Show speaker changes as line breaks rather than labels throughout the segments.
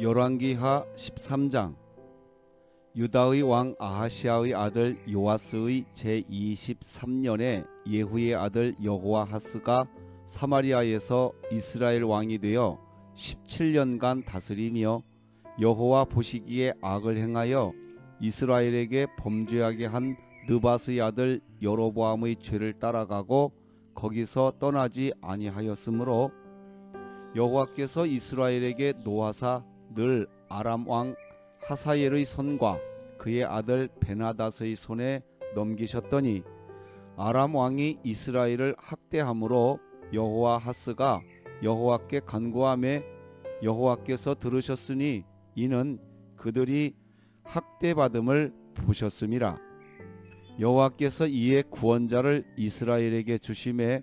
열왕기하 13장. 유다의 왕 아하시아의 아들 요아스의 제23년에 예후의 아들 여호와하스가 사마리아에서 이스라엘 왕이 되어 17년간 다스리며 여호와 보시기에 악을 행하여 이스라엘에게 범죄하게 한 느바스의 아들 여로보암의 죄를 따라가고 거기서 떠나지 아니하였으므로 여호와께서 이스라엘에게 노하사 늘 아람 왕 하사엘의 손과 그의 아들 베나닷의 손에 넘기셨더니 아람 왕이 이스라엘을 학대함으로 여호와 하스가 여호와께 간구함에 여호와께서 들으셨으니 이는 그들이 학대받음을 보셨음이라. 여호와께서 이에 구원자를 이스라엘에게 주심에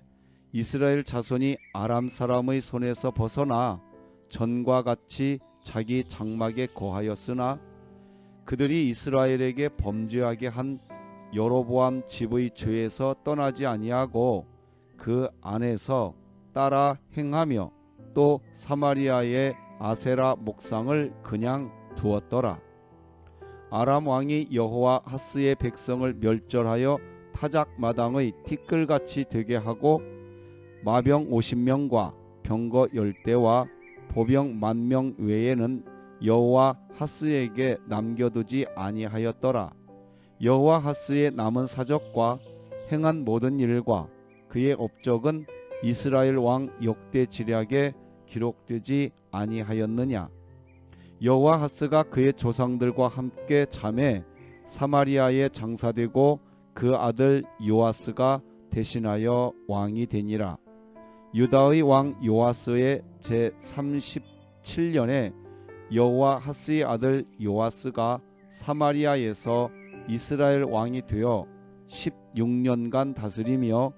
이스라엘 자손이 아람 사람의 손에서 벗어나 전과 같이 자기 장막에 거하였으나 그들이 이스라엘에게 범죄하게 한 여로보암 집의 죄에서 떠나지 아니하고 그 안에서 따라 행하며 또 사마리아의 아세라 목상을 그냥 두었더라. 아람 왕이 여호와 하스의 백성을 멸절하여 타작 마당의 티끌같이 되게 하고 마병 50명과 병거 10대와 보병 만 명 외에는 여호와 하스에게 남겨두지 아니하였더라. 여호와 하스의 남은 사적과 행한 모든 일과 그의 업적은 이스라엘 왕 역대 지략에 기록되지 아니하였느냐. 여호와 하스가 그의 조상들과 함께 잠에 사마리아에 장사되고 그 아들 요아스가 대신하여 왕이 되니라. 유다의 왕 요아스의 제 37년에 여호와 하스의 아들 요아스가 사마리아에서 이스라엘 왕이 되어 16년간 다스리며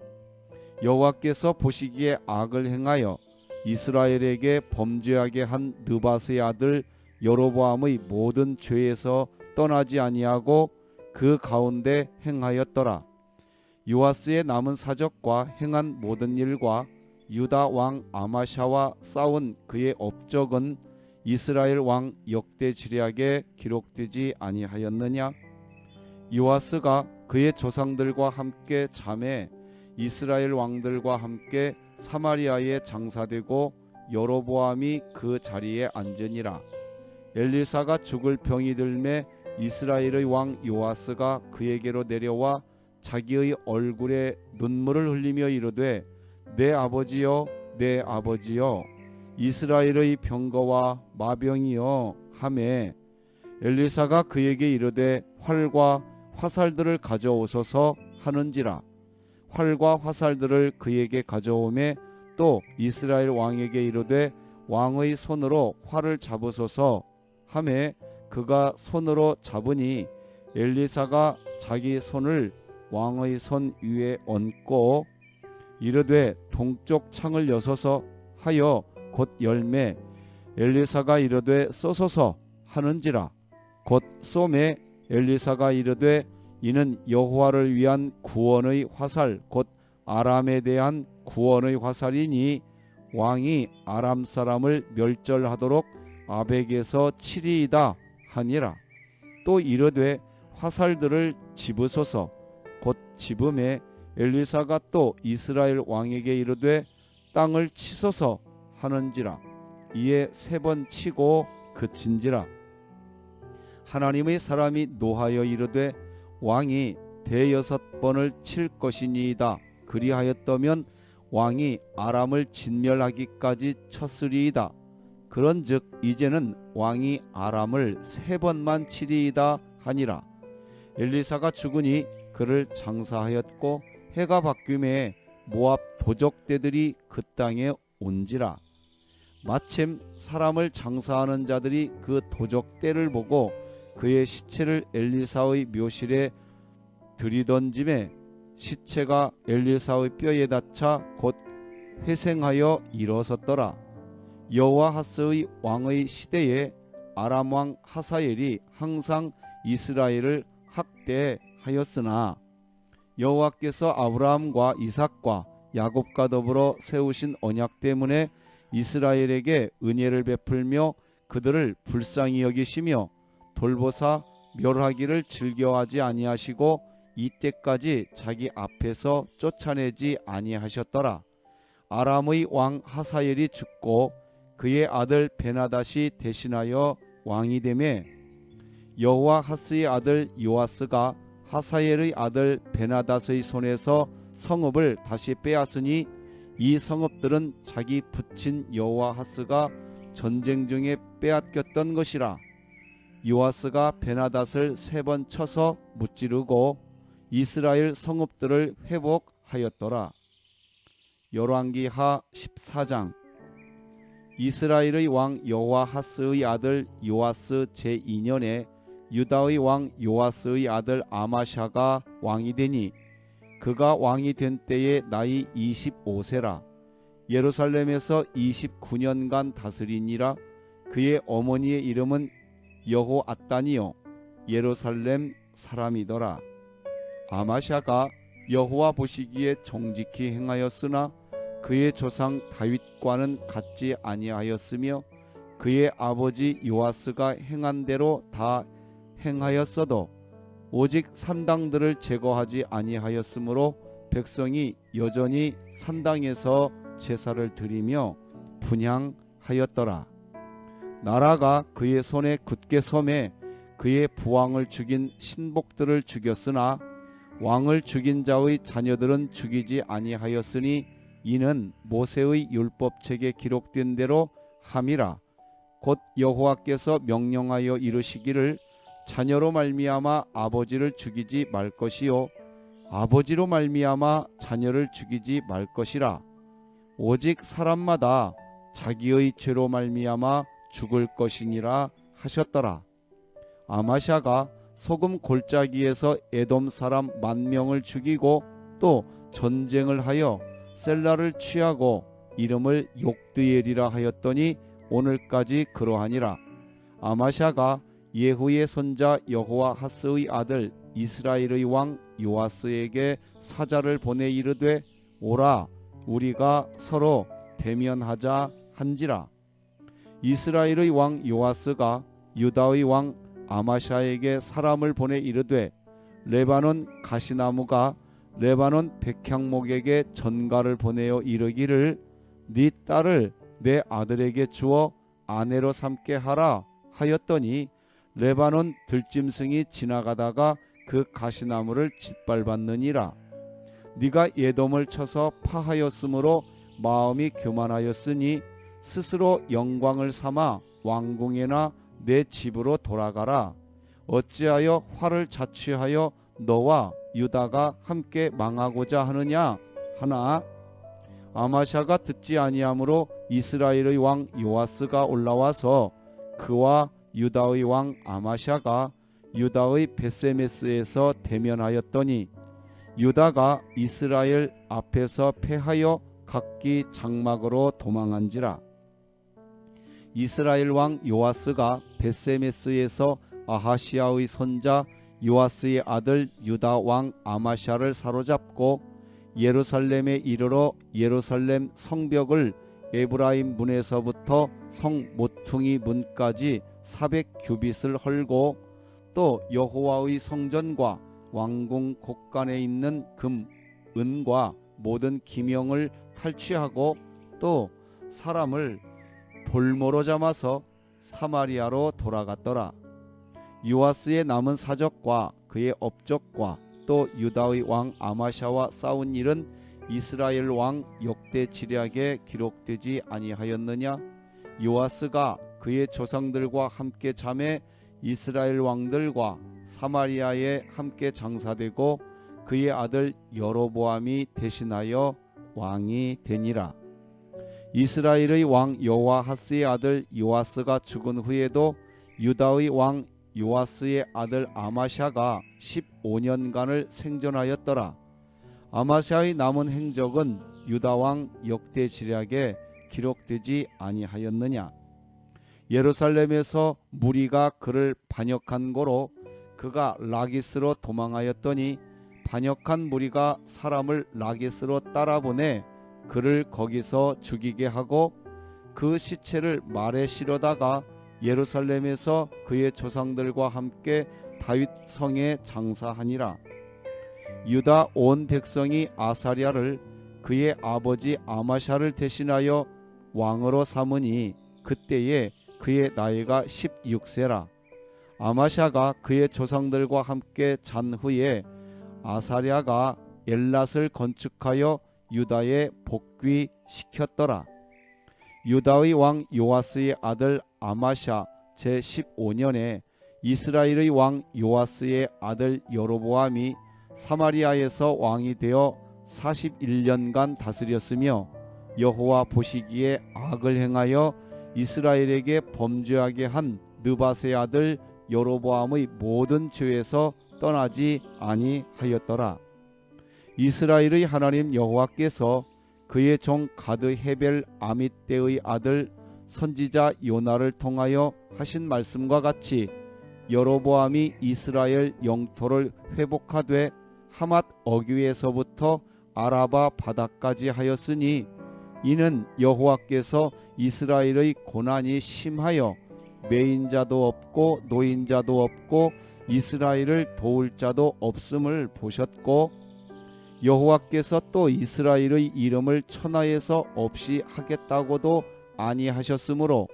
여호와께서 보시기에 악을 행하여 이스라엘에게 범죄하게 한 느바스의 아들 여로보암의 모든 죄에서 떠나지 아니하고 그 가운데 행하였더라. 요아스의 남은 사적과 행한 모든 일과 유다 왕 아마샤와 싸운 그의 업적은 이스라엘 왕 역대 지략에 기록되지 아니하였느냐? 요아스가 그의 조상들과 함께 잠에 이스라엘 왕들과 함께 사마리아에 장사되고 여로보암이 그 자리에 앉으니라. 엘리사가 죽을 병이 들매 이스라엘의 왕 요아스가 그에게로 내려와 자기의 얼굴에 눈물을 흘리며 이르되 내 아버지여 내 아버지여 이스라엘의 병거와 마병이여 하매 엘리사가 그에게 이르되 활과 화살들을 가져오소서 하는지라. 활과 화살들을 그에게 가져오매 또 이스라엘 왕에게 이르되 왕의 손으로 활을 잡으소서 하매 그가 손으로 잡으니 엘리사가 자기 손을 왕의 손 위에 얹고 이르되 동쪽 창을 여서서 하여 곧 열매 엘리사가 이르되 쏘소서 하는지라. 곧 쏘매 엘리사가 이르되 이는 여호와를 위한 구원의 화살 곧 아람에 대한 구원의 화살이니 왕이 아람 사람을 멸절하도록 아벡에서 치리이다 하니라. 또 이르되 화살들을 집으소서 곧 집음에 엘리사가 또 이스라엘 왕에게 이르되 땅을 치소서 하는지라. 이에 세 번 치고 그친지라. 하나님의 사람이 노하여 이르되 왕이 대여섯 번을 칠 것이니이다. 그리하였다면 왕이 아람을 진멸하기까지 쳤으리이다. 그런즉 이제는 왕이 아람을 세 번만 치리이다 하니라. 엘리사가 죽으니 그를 장사하였고 해가 바뀌매 모압 도적대들이 그 땅에 온지라. 마침 사람을 장사하는 자들이 그 도적대를 보고 그의 시체를 엘리사의 묘실에 들이던짐에 시체가 엘리사의 뼈에 닿자 곧 회생하여 일어섰더라. 여호와 하스의 왕의 시대에 아람 왕 하사엘이 항상 이스라엘을 학대하였으나 여호와께서 아브라함과 이삭과 야곱과 더불어 세우신 언약 때문에 이스라엘에게 은혜를 베풀며 그들을 불쌍히 여기시며 돌보사 멸하기를 즐겨하지 아니하시고 이때까지 자기 앞에서 쫓아내지 아니하셨더라. 아람의 왕 하사엘이 죽고 그의 아들 베나다시 대신하여 왕이 되매 여호와 하스의 아들 요아스가 하사엘의 아들 베나닷의 손에서 성읍을 다시 빼앗으니 이 성읍들은 자기 부친 여호와 하스가 전쟁 중에 빼앗겼던 것이라. 요아스가 베나닷을 세 번 쳐서 무찌르고 이스라엘 성읍들을 회복하였더라. 열왕기하 14장. 이스라엘의 왕 여호와하스의 아들 요아스 제2년에 유다의 왕 요아스의 아들 아마샤가 왕이 되니 그가 왕이 된 때에 나이 25세라. 예루살렘에서 29년간 다스리니라. 그의 어머니의 이름은 여호앗단이요. 예루살렘 사람이더라. 아마샤가 여호와 보시기에 정직히 행하였으나 그의 조상 다윗과는 같지 아니하였으며 그의 아버지 요아스가 행한 대로 다 행하였어도 오직 산당들을 제거하지 아니하였으므로 백성이 여전히 산당에서 제사를 드리며 분향하였더라. 나라가 그의 손에 굳게 섬에 그의 부왕을 죽인 신복들을 죽였으나 왕을 죽인 자의 자녀들은 죽이지 아니하였으니 이는 모세의 율법책에 기록된 대로 함이라 곧 여호와께서 명령하여 이르시기를 자녀로 말미암아 아버지를 죽이지 말 것이요. 아버지로 말미암아 자녀를 죽이지 말 것이라. 오직 사람마다 자기의 죄로 말미암아 죽을 것이니라 하셨더라. 아마샤가 소금 골짜기에서 에돔 사람 만 명을 죽이고 또 전쟁을 하여 셀라를 취하고 이름을 욕드엘이라 하였더니 오늘까지 그러하니라. 아마샤가 예후의 손자 여호와 하스의 아들 이스라엘의 왕 요아스에게 사자를 보내 이르되 오라 우리가 서로 대면하자 한지라. 이스라엘의 왕 요아스가 유다의 왕 아마샤에게 사람을 보내 이르되 레바논 가시나무가 레바논 백향목에게 전가를 보내어 이르기를 네 딸을 내 아들에게 주어 아내로 삼게 하라 하였더니 레바논 들짐승이 지나가다가 그 가시나무를 짓밟았느니라. 네가 예돔을 쳐서 파하였으므로 마음이 교만하였으니 스스로 영광을 삼아 왕궁에나 내 집으로 돌아가라. 어찌하여 화를 자취하여 너와 유다가 함께 망하고자 하느냐? 하나 아마샤가 듣지 아니하므로 이스라엘의 왕 요아스가 올라와서 그와 유다의 왕 아마샤가 유다의 베세메스에서 대면하였더니 유다가 이스라엘 앞에서 패하여 각기 장막으로 도망한지라. 이스라엘 왕 요아스가 베세메스에서 아하시아의 손자 요아스의 아들 유다 왕 아마샤를 사로잡고 예루살렘에 이르러 예루살렘 성벽을 에브라임 문에서부터 성 모퉁이 문까지 400 규빗을 헐고 또 여호와의 성전과 왕궁 곳간에 있는 금, 은과 모든 기명을 탈취하고 또 사람을 볼모로 잡아서 사마리아로 돌아갔더라. 요아스의 남은 사적과 그의 업적과 또 유다의 왕 아마샤와 싸운 일은 이스라엘 왕 역대 지략에 기록되지 아니하였느냐? 요아스가 그의 조상들과 함께 잠에 이스라엘 왕들과 사마리아에 함께 장사되고 그의 아들 여로보암이 대신하여 왕이 되니라. 이스라엘의 왕 여호와하스의 아들 요아스가 죽은 후에도 유다의 왕 요아스의 아들 아마샤가 15년간을 생존하였더라. 아마샤의 남은 행적은 유다 왕 역대 지략에 기록되지 아니하였느냐. 예루살렘에서 무리가 그를 반역한 고로 그가 라기스로 도망하였더니 반역한 무리가 사람을 라기스로 따라보내 그를 거기서 죽이게 하고 그 시체를 말에 실어다가 예루살렘에서 그의 조상들과 함께 다윗 성에 장사하니라. 유다 온 백성이 아사랴를 그의 아버지 아마샤를 대신하여 왕으로 삼으니 그때에 그의 나이가 16세라. 아마샤가 그의 조상들과 함께 잔 후에 아사랴가 엘랏을 건축하여 유다에 복귀시켰더라. 유다의 왕 요아스의 아들 아마샤 제 15년에 이스라엘의 왕 요아스의 아들 여로보암이 사마리아에서 왕이 되어 41년간 다스렸으며 여호와 보시기에 악을 행하여 이스라엘에게 범죄하게 한 느바세 아들 여로보암의 모든 죄에서 떠나지 아니하였더라. 이스라엘의 하나님 여호와께서 그의 종 가드 헤벨 아mit대의 아들 선지자 요나를 통하여 하신 말씀과 같이 여로보암이 이스라엘 영토를 회복하되 하맛 어귀에서부터 아라바 바다까지 하였으니 이는 여호와께서 이스라엘의 고난이 심하여 매인자도 없고 노인자도 없고 이스라엘을 도울 자도 없음을 보셨고 여호와께서 또 이스라엘의 이름을 천하에서 없이 하겠다고도 아니하셨으므로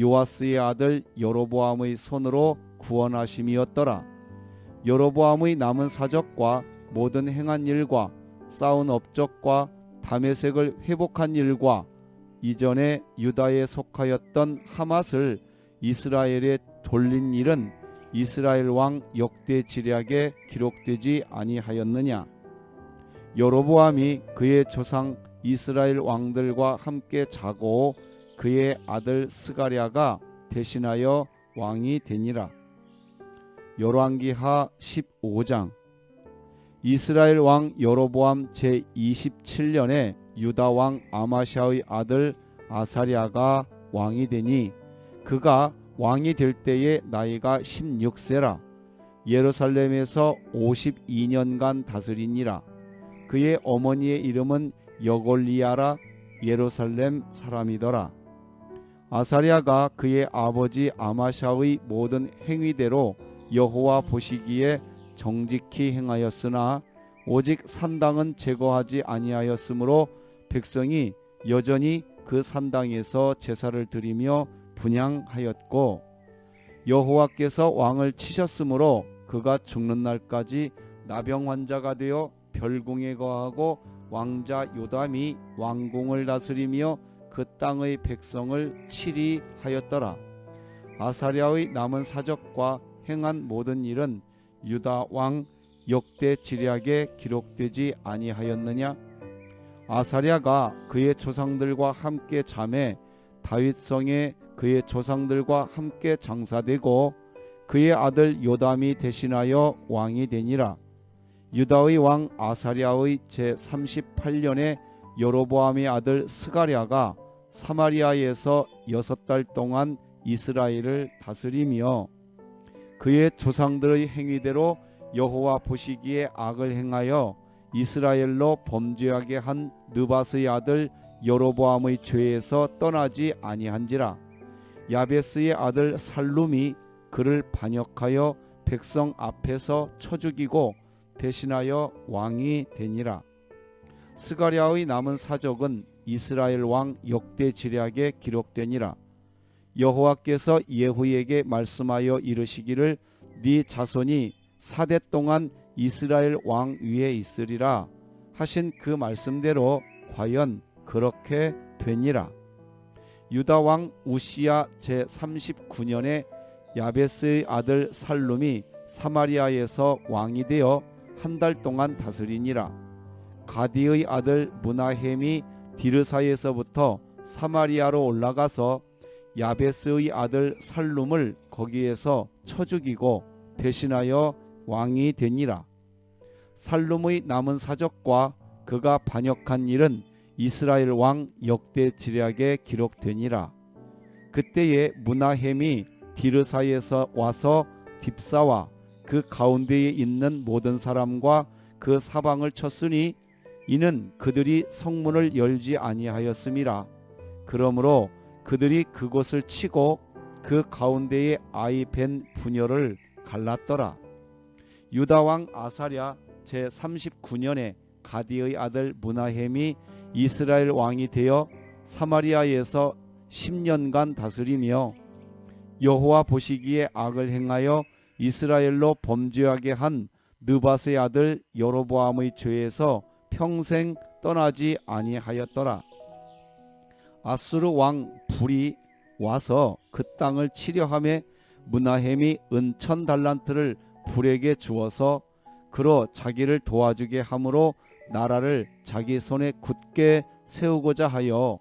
요아스의 아들 여로보암의 손으로 구원하심이었더라. 여로보암의 남은 사적과 모든 행한 일과 싸운 업적과 다메색을 회복한 일과 이전에 유다에 속하였던 하맛을 이스라엘에 돌린 일은 이스라엘 왕 역대 지략에 기록되지 아니하였느냐? 여로보암이 그의 조상 이스라엘 왕들과 함께 자고 그의 아들 스가랴가 대신하여 왕이 되니라. 열왕기하 15장 이스라엘 왕 여로보암 제 27년에 유다 왕 아마샤의 아들 아사랴가 왕이 되니 그가 왕이 될 때에 나이가 16세라. 예루살렘에서 52년간 다스리니라. 그의 어머니의 이름은 여골리아라 예루살렘 사람이더라. 아사랴가 그의 아버지 아마샤의 모든 행위대로 여호와 보시기에 정직히 행하였으나 오직 산당은 제거하지 아니하였으므로 백성이 여전히 그 산당에서 제사를 드리며 분양하였고 여호와께서 왕을 치셨으므로 그가 죽는 날까지 나병 환자가 되어 별궁에 거하고 왕자 요담이 왕궁을 다스리며 그 땅의 백성을 치리하였더라. 아사랴의 남은 사적과 행한 모든 일은 유다 왕 역대 지략에 기록되지 아니하였느냐? 아사랴가 그의 조상들과 함께 잠에 다윗성에 그의 조상들과 함께 장사되고 그의 아들 요담이 대신하여 왕이 되니라. 유다의 왕 아사랴의 제 38년에 여로보암의 아들 스가랴가 사마리아에서 여섯 달 동안 이스라엘을 다스리며 그의 조상들의 행위대로 여호와 보시기에 악을 행하여 이스라엘로 범죄하게 한 느바스의 아들 여로보암의 죄에서 떠나지 아니한지라. 야베스의 아들 살룸이 그를 반역하여 백성 앞에서 쳐 죽이고 대신하여 왕이 되니라. 스가랴의 남은 사적은 이스라엘 왕 역대 지략에 기록되니라 여호와께서 예후에게 말씀하여 이르시기를 네 자손이 사대 동안 이스라엘 왕 위에 있으리라 하신 그 말씀대로 과연 그렇게 되니라. 유다 왕 우시야 제 39년에 야베스의 아들 살룸이 사마리아에서 왕이 되어 한 달 동안 다스리니라. 가디의 아들 문하햄이 디르사에서부터 사마리아로 올라가서 야베스의 아들 살룸을 거기에서 쳐 죽이고 대신하여 왕이 되니라. 살룸의 남은 사적과 그가 반역한 일은 이스라엘 왕 역대 지략에 기록되니라. 그때에 문하햄이 디르사에서 와서 딥사와 그 가운데에 있는 모든 사람과 그 사방을 쳤으니 이는 그들이 성문을 열지 아니하였음이라. 그러므로 그들이 그곳을 치고 그 가운데에 아이 벤 분열을 갈랐더라. 유다 왕 아사랴 제 39년에 가디의 아들 문하햄이 이스라엘 왕이 되어 사마리아에서 10년간 다스리며 여호와 보시기에 악을 행하여 이스라엘로 범죄하게 한 느바스의 아들 여로보암의 죄에서 평생 떠나지 아니하였더라. 아수르 왕 불이 와서 그 땅을 치려함에 문하햄이 은천 달란트를 불에게 주어서 그로 자기를 도와주게 함으로 나라를 자기 손에 굳게 세우고자 하여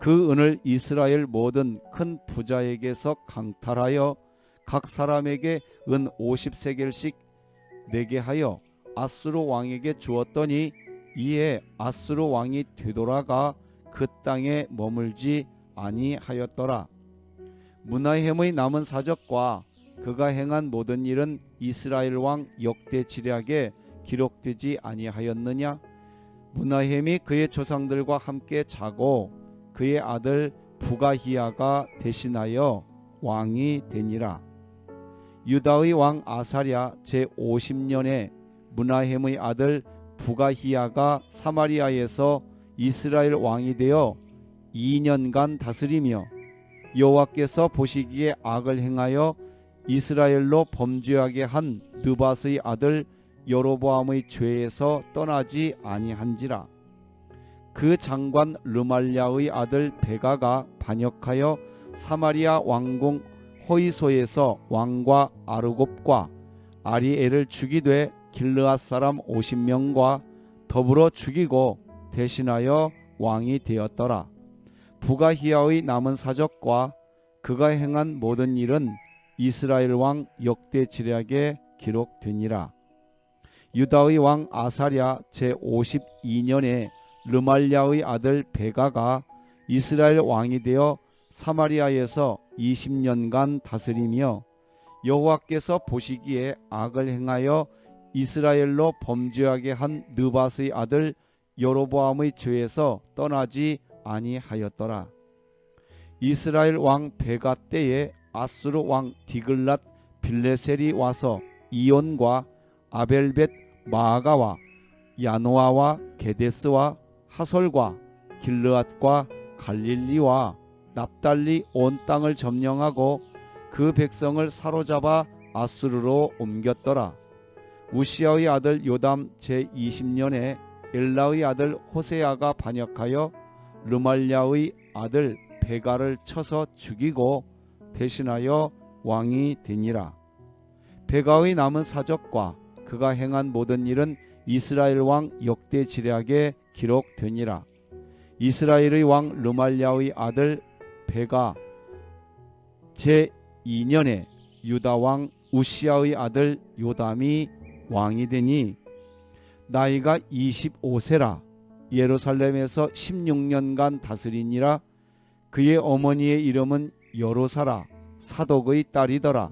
그 은을 이스라엘 모든 큰 부자에게서 강탈하여 각 사람에게 은 50세겔씩 내게 하여 아스로 왕에게 주었더니 이에 아스로 왕이 되돌아가 그 땅에 머물지 아니하였더라. 문하햄의 남은 사적과 그가 행한 모든 일은 이스라엘 왕 역대 지략에 기록되지 아니하였느냐? 문하햄이 그의 조상들과 함께 자고 그의 아들 부가히야가 대신하여 왕이 되니라. 유다의 왕 아사랴 제 50년에 문하햄의 아들 부가히야가 사마리아에서 이스라엘 왕이 되어 2년간 다스리며 여호와께서 보시기에 악을 행하여 이스라엘로 범죄하게 한 느바스의 아들 여로보암의 죄에서 떠나지 아니한지라. 그 장관 르말랴의 아들 베가가 반역하여 사마리아 왕궁 호이소에서 왕과 아르곱과 아리엘을 죽이되 길르앗 사람 50명과 더불어 죽이고 대신하여 왕이 되었더라. 부가히야의 남은 사적과 그가 행한 모든 일은 이스라엘 왕 역대 지략에 기록되니라. 유다의 왕 아사랴 제 52년에 르말랴의 아들 베가가 이스라엘 왕이 되어 사마리아에서 20년간 다스리며 여호와께서 보시기에 악을 행하여 이스라엘로 범죄하게 한 느바스의 아들 여로보암의 죄에서 떠나지 아니하였더라. 이스라엘 왕 베가 때에 아스루 왕 디글랏 빌레셀이 와서 이온과 아벨벳 마아가와 야노아와 게데스와 하솔과 길르앗과 갈릴리와 납달리 온 땅을 점령하고 그 백성을 사로잡아 아수르로 옮겼더라. 우시아의 아들 요담 제 20년에 엘라의 아들 호세아가 반역하여 르말랴의 아들 베가를 쳐서 죽이고 대신하여 왕이 되니라. 베가의 남은 사적과 그가 행한 모든 일은 이스라엘 왕 역대 지략에 기록되니라. 이스라엘의 왕 르말랴의 아들 베가 제 2년에 유다 왕 우시아의 아들 요담이 왕이 되니 나이가 25세라 예루살렘에서 16년간 다스리니라 그의 어머니의 이름은 여로사라 사독의 딸이더라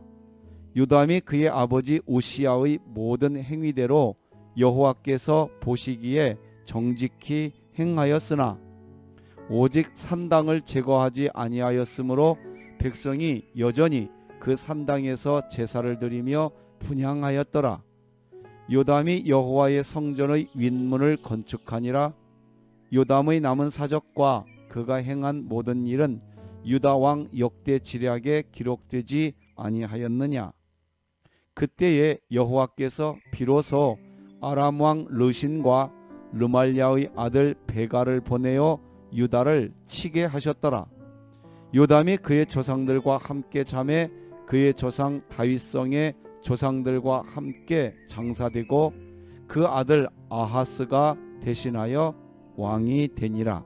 유담이 그의 아버지 우시아의 모든 행위대로 여호와께서 보시기에 정직히 행하였으나 오직 산당을 제거하지 아니하였으므로 백성이 여전히 그 산당에서 제사를 드리며 분향하였더라. 요담이 여호와의 성전의 윗문을 건축하니라. 요담의 남은 사적과 그가 행한 모든 일은 유다 왕 역대 지략에 기록되지 아니하였느냐. 그때에 여호와께서 비로소 아람 왕 르신과 르말랴의 아들 베가를 보내어 유다를 치게 하셨더라. 요담이 그의 조상들과 함께 잠에 그의 조상 다윗성의 조상들과 함께 장사되고 그 아들 아하스가 대신하여 왕이 되니라.